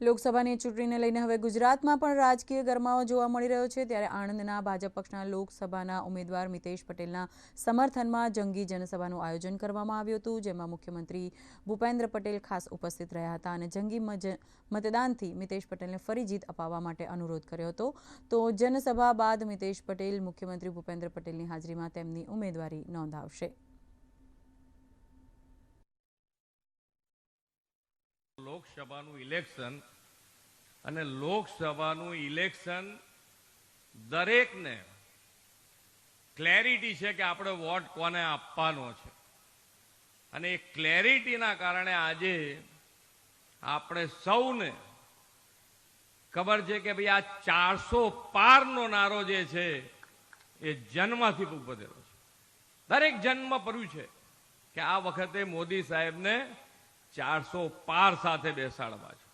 લોકસભાની ચૂંટણીને લઈને હવે ગુજરાતમાં પણ રાજકીય ગરમાવો જોવા મળી રહ્યો છે. ત્યારે આણંદના ભાજપ પક્ષના લોકસભાના ઉમેદવાર મિતેશ પટેલના સમર્થનમાં જંગી જનસભાનું આયોજન કરવામાં આવ્યું હતું, જેમાં મુખ્યમંત્રી ભૂપેન્દ્ર પટેલ ખાસ ઉપસ્થિત રહ્યા હતા અને જંગી મતદાનથી મિતેશ પટેલને ફરી જીત અપાવવા માટે અનુરોધ કર્યો હતો. તો જનસભા બાદ મિતેશ પટેલ મુખ્યમંત્રી ભૂપેન્દ્ર પટેલની હાજરીમાં તેમની ઉમેદવારી નોંધાવશે. લોકસભાનું ઇલેક્શન અને લોકસભાનું ઇલેક્શન દરેકને ક્લેરિટી છે કે આપણે વોટ કોને આપવાનો છે. અને એ ક્લેરિટીના કારણે આજે આપણે સૌને ખબર છે કે ભાઈ આ ચારસો પારનો નારો જે છે એ જન્મથી ઉપદેલો છે. દરેક જન્મ પડ્યું છે કે આ વખતે મોદી સાહેબને ચારસો પાર સાથે બેસાડવા છે.